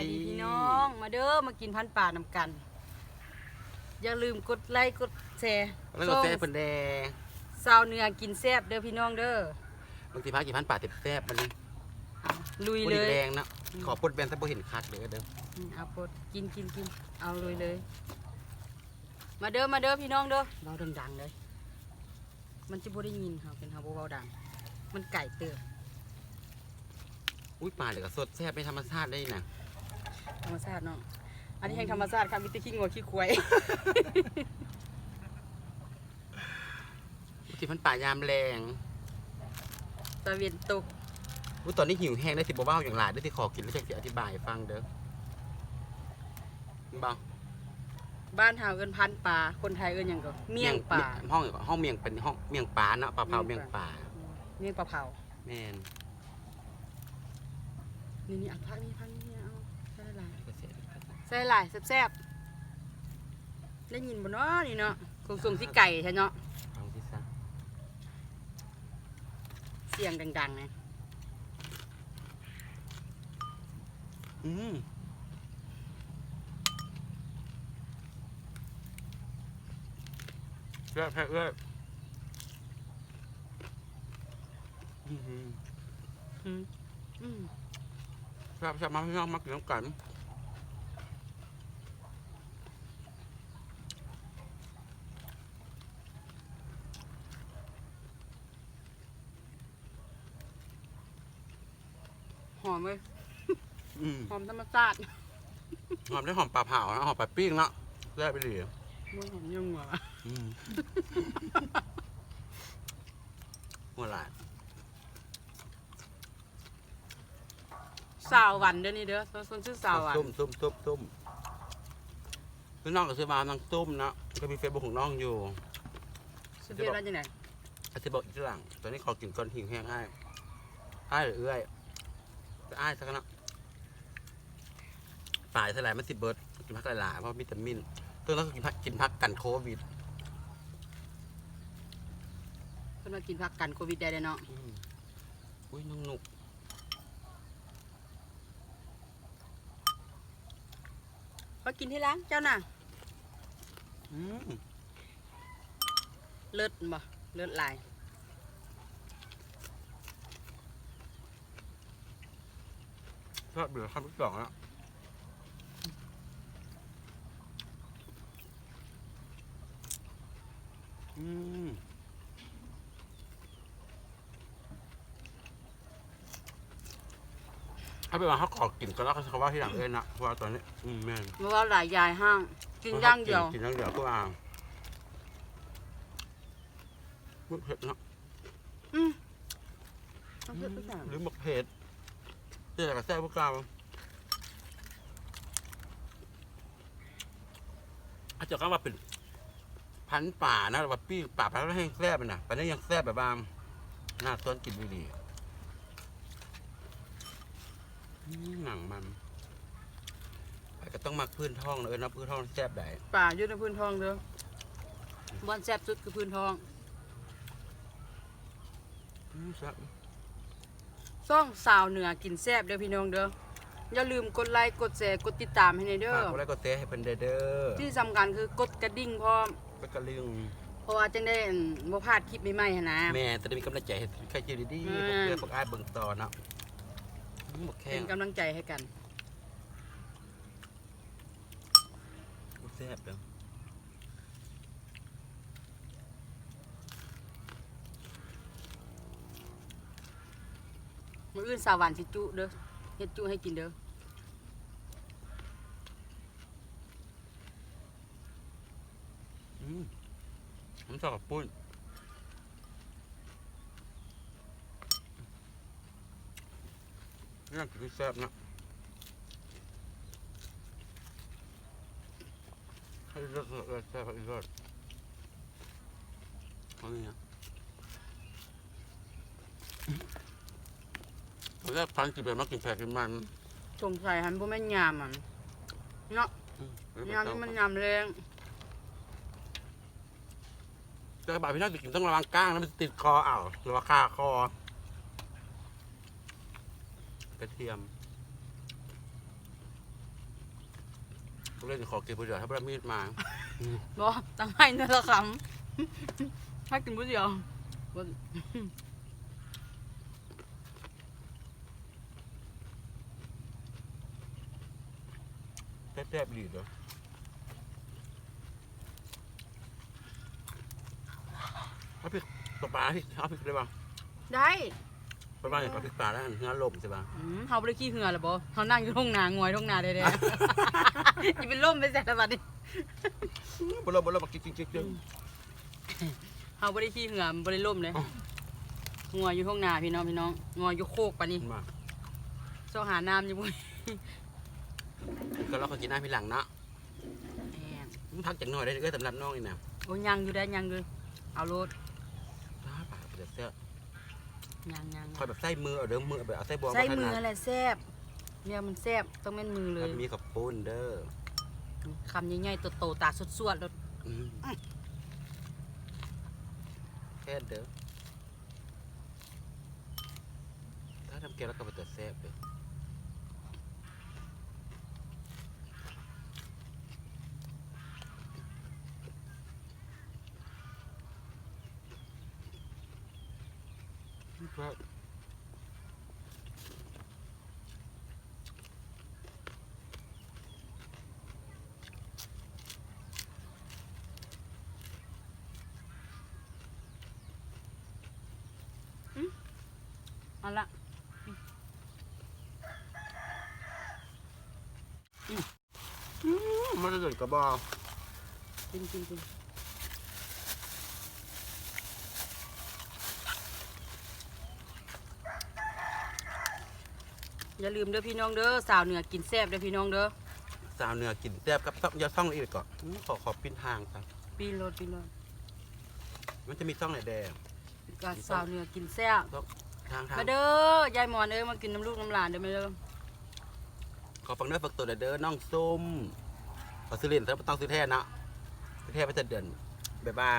ายดีพี่น้อง มาเด้อมากินพันป่านำกัน อย่าลืมกดไลค์กดแชร์แล้วก็แซ่บเป็นแดงสาวเนื้อกินแซ่บเด้อพี่น้องเด้อบางทีพักกี่พันป่าเต็มแซ่บมันนี่ลุยบเลริยแดงนะขอปดแบนถ้าบ่เห็นคักเด้อเด้ออืมเอาปดกินกินกินเอาลุยเลย มาเด้อมาเด้อพี่น้องเด้อเบาดังๆเลย มันจะบ่ได้ยินค่ะเป็นเฮาบ่เบาดัง มันไก่เติบอุ้ยป่าเดี๋ยวก็สดแซ่บไม่ธรรมชาติได้นะ ธรรมชาติเนาะอันนี้แห่งธรรมชาติค่ะมีแต่ขี้งัวขี้ควายบางทีพันป่ายามแรงตะเวนตกอุ้ยตอนนี้หิวแห้งได้สิบ่เว้าอย่างหลายได้สิขอกินแล้วจะสิอธิบายให้ฟังเด้อบ่บ้านเฮาเอิ้นพันป่าคนไทยเอิ้นหยังก็เมี่ยงป่าห้องห้องเมียงเป็นห้องเมียงป่าเนาะปลาเผาเมี่เมียยงงป่าป่าเมี่ยงปลาเผาแม่นนี่นี่อัดพักนี่พักนี่ ใส่หลายแซ่บๆได้ยินบ่เนาะนี่เนาะคงส่งที่ไก่ใช่เนาะฟังที่ซะเสียงดังๆนะอืมแซ่บแซ่บเอ้ยอืมอืมอืมแซ่บแซ่บมาพี่น้องมากินน้ำกัน มเลยอืมหอมธรรมชาติหอมได้หอมปลาเผานะหอมปลาปิ้งเนาะแซ่บไปดีมันหอมยุ่งว่ะอืมหัวหลานสาวหวันเด้อนี่เด้อส่วนชื่อสาวหวันตุ้มตุ้มตุ้มตุ้มพี่น้องก็ซื้อมาน้องตุ้มนะก็มีเฟซบุ๊กของน้องอยู่สุดยอดแล้วจังได๋อาจจะบอกอีกทีหลังตอนนี้ขอกินก้อนหิวแห้งให้ให้หรือเอื้อย จะอ้ายสักนะตายเท่าไหร่มันสิเบิร์ดกินพักหลายๆเพราะวิตามินตัวนั้นก็กินพักกินพักกันโควิดเพิ่นมากินผักกันโควิดได้เด้อเนาะอืมอุ้ยน้องหนุกก็กินที่ร้านเจ้าน่ะอืม เลิศบ่เลิศหลาย ชอบเบื่อคำที่สองแล้วอืมถ้าเป็นว่าเขาขอกินก็แล้วเขาว่าที่หลังเอ้ยนะเพราะว่าตอนนี้อืมแม่นเพราะว่าหลายยายห้างกินอย่างเดียวกินอย่างเดียวก็อ่างมึกเผ็ดเนาะอืมต้องเผ็ดทุกอย่างหรือหมึกเผ็ด เจ๊กับแซ่บพวกเราอาจจะก็ว่าเป็นพันธุ์ป่านะว่าปี้ป่าพันธุ์แห้งแซ่บมันนะแต่นี่ยังแซ่บแบบว่าหน้าต้นกินดีๆอืมหนังมันแต่ก็ต้องมักพื้นท้องนะเออนะพื้นท้องแซ่บได้ป่าอยู่ในพื้นทองเด้อบ่อนแซ่บสุดคือพื้นทองอืมแซ่บ ซ่องสาวเหนือกินแซ่บเด้อพี่น้องเด้ออย่าลืมกดไลค์กดแชร์กดติดตามให้ในเด้อฝากกดไลค์กดแชร์ให้เป็นเด้อเด้อที่สำคัญคือกดกระดิ่งพร้อมไปกระลึงเพราะว่าจังได้อั่นบ่พลาดคลิปใหม่ๆหั้นนะ แม่จะได้มีกำลังใจให้ใครเจอดีอืๆมพวกเพื่อนพวกอ้ายเบิ่งต่อเนาะอืมหมกแข้เป็งนกำลังใจให้กัน แซ่บเด้อ มื้ออื่นสาวหวานสิจุเด้อเฮ็ดจุให้กินเด้ออืมผมชอบกับปุ้นนี่คือแซ่บนะให้เลิศเลิศแซ่บอีกเลิศเอานี่นะตอน แรกพันกินแบบมากินแผลกินมันสงสัยหันบ่แม่นยามมันเนาะยามนี่มันยามแรงแต่บาดพี่น้องจะกินต้องระวังก้างนะมันจะติดคออ่าวหรือว่าคาคอกระเทียมเล่นขอกินผู้เดียวถ้าพระมีดมาบ่ตั้งให้นั่นละคำให้กินผู้เดียว แซ่บๆดีเด้อเอาพริกตบปลาพริกเอาพริกได้ป่ะได้ประมาณอย่างเอาพริกปลาแล้วเนื้อลมใช่ป่ะอืมเฮาบ่ได้ขี้เหงื่อแล้วบ่เฮานั่งอยู่ทุ่งนางวยทุ่งนาได้ๆอีเป็นลมไปแซ่ละบัดนี้บลบลบกินกินกินกินเฮาบ่ได้ขี้เหงื่อมันบ่ได้ล่มเลยอ๋องัวอยู่ทุ่งนาพี่น้องพี่น้องงัวอยู่โคกปานนี้มาเจ้าหาน้ำอยู่บ่ ก็เราขอกินหน้าพี่หลังเนาะแหมมันพักจากหน่อยได้ก็สำหรับน้องนี่นะโอ้ยังอยู่ได้ยังอยู่เอาโลดถ้าปากเสียยังยังคอยแบบใส่มือเอาเด้อมือแบบเอาใส่บวงใส่บ่ถมือนัดแหละแซ่บเนี่ยมันแซ่บต้องแม่นมือเลแล้วยมีกับปุ้นเด้อคำใหญ่ๆโตๆตาสวดๆแล้วอืมแค่เด้อถ้าทำแกงแล้วก็ไปตัดแซ่บเด้อ ครับเอาละอืมมันจะเกิดกระบอกกินกินกิน อย่าลืมเด้อพี่น้องเด้อสาวเหนือกินแซ่บเด้อพี่น้องเด้อสาวเหนือกินแซ่บกับต้องอยาซ่องอีกก่อนอืมขอขอปิ้นทางครับปีนโลดปีนโลดมันจะมีซ่องไหนแดงก็สาวเหนือกินแซ่บทางทางมาเด้อยายหมอนเอ้ยมากินน้ำลูกน้ำหลานเด้อมาเด้อขอฟังเนื้อฝักตัวเด้อน้องส้มขอซื้อเล่นแต่ไม่ต้องซื้อแท้นะซื้อแท้ไม่จะเดือนแบบว่า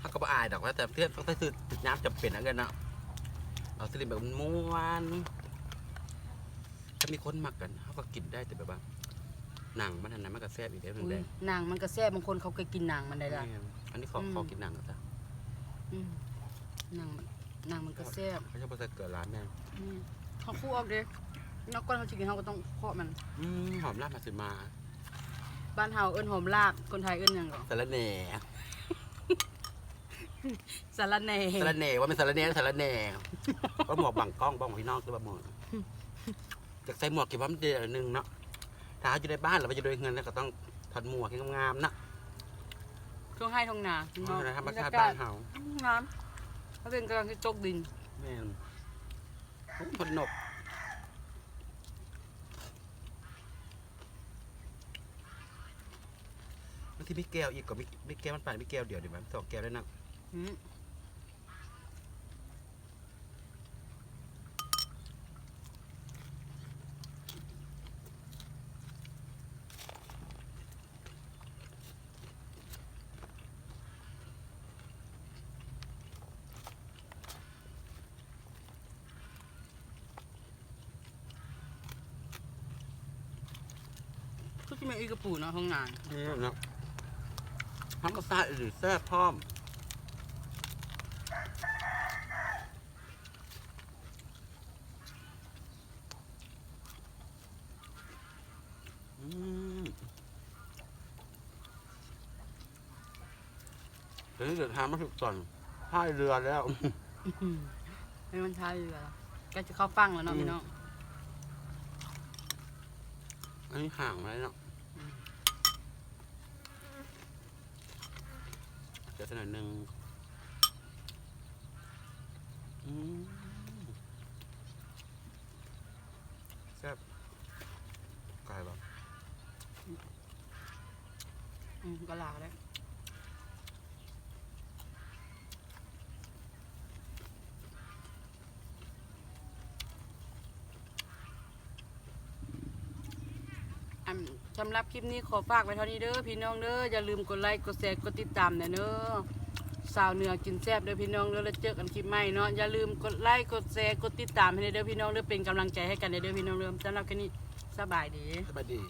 เขาก็บ่อายดอกว่าแต่เพื่อนต้องซื้อติดน้ำจำเป็นนะเงินเนาะ เอาซื้อเล่นแบบม้วนถ้ามีคนมักกันเขาก็กินได้แต่แบบว่าหนังมันอันนั้นมันก็แซ่บอีกแล้วหนึ่งอุ้แดยงนางมันก็แซ่บบางคนเขาเคยกินนางมันได้ละอันนี้ขออืมขอกินหนังก่อนจ้ะอืมนางมันนางมันก็แซ่บเขาจะไปใส่เกลือร้านแม่อืมเขาคู่ออกเด้นอกก้อนเขาจะกินเขาก็ต้องเคาะมันอืมหอมลาบมาสิมา บ้านเฮาเอิ้นหอมลาบคนไทยเอิ้นหยังก่อสาระแหน่ สาระแหน่สาระแหน่ว่าเป็นสาระแหน่สาระแหน่ก็หมวกบังกล้องบ้องพี่น้องตัวบ้าหมวกจากใส่หมวกเก็บไว้มันเดือนหนึ่งเนาะถ้าเขาอยู่ในบ้านเราไปจะโดยเงินแล้วก็ต้องถอดหมวกให้งามๆนะช่วงให้ทองนาพี่น้องธรรมชาติบยกบ้านเฮาน้ำเขาเป็นกำลังที่ตกดินแม่นโอ้คนนกบางทีมีแก้วอีกก็มีมีแก้วมันปั่นมีแก้วเดียวเดี๋ยวมันสองแก้วได้นะอืม ก็จะมีอีกระปูเนาะห้องงาน นี่เนาะทั้งก็ซ่าหรือแซ่บพร้อม อืม เดี๋ยวนี้เดินทางมาถึงก่อนพายเรือแล้ว ไม่มันทายอยู่แล้วก็จะเข้าฟังแล้วเนาะอืมพี่น้องอันนี้ห่างมาแล้วเนาะอืมเดี๋ยวสักหน่อยหนึ่งอืมแซ่บไก่ปะอืมก็ลาแล้วอัน สำหรับคลิปนี้ขอฝากไว้เท่านี้เด้อพี่น้องเด้ออย่าลืมกดไลค์กดแชร์กดติดตามนะเด้อสาวเหนือกินแซ่บเด้อพี่น้องเด้อแล้วเจอกันคลิปใหม่เนาะอย่าลืมกดไลค์กดแชร์กดติดตามให้เด้อพี่น้องเด้อเป็นกำลังใจให้กันเด้อพี่น้องเด้อสำหรับคลิปนี้สสบายดีสบายดี